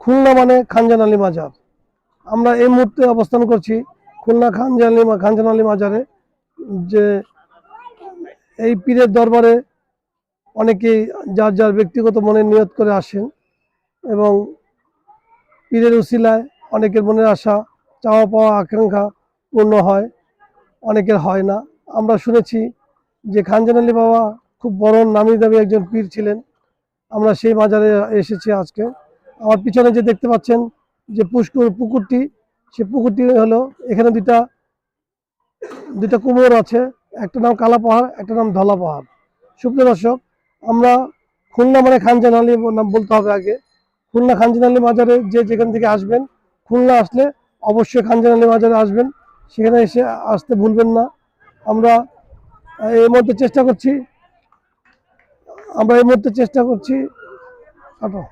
খুলনা মানে খানজান আলী মাজার। আমরা এই মুহূর্তে অবস্থান করছি খুলনা খানজান আলী খানজান আলী মাজারে, যে এই পীরের দরবারে অনেকেই যার যার ব্যক্তিগত মনে নিয়ত করে আসেন এবং পীরের উসিলায় অনেকের মনের আশা, চাওয়া পাওয়া, আকাঙ্ক্ষা পূর্ণ হয়, অনেকের হয় না। আমরা শুনেছি যে খানজান আলী বাবা খুব বড় নামি দামি একজন পীর ছিলেন। আমরা সেই মাজারে এসেছি আজকে। আমার পিছনে যে দেখতে পাচ্ছেন যে পুষ্কর পুকুরটি, সে পুকুরটি হলো এখানে দুইটা দুইটা কুমোর আছে, একটা নাম কালা পাহাড়, একটা নাম ধলা পাহাড়। সুপ্রিয় দর্শক, আমরা খুলনা মানে খানজান আলী নাম বলতে হবে আগে। খুলনা খানজান আলী মাজারে যে যেখান থেকে আসবেন, খুলনা আসলে অবশ্যই খানজান আলী মাজারে আসবেন। সেখানে এসে আসতে ভুলবেন না। আমরা এই মুহূর্তে চেষ্টা করছি, আমরা এই মুহূর্তে চেষ্টা করছি, কাটো।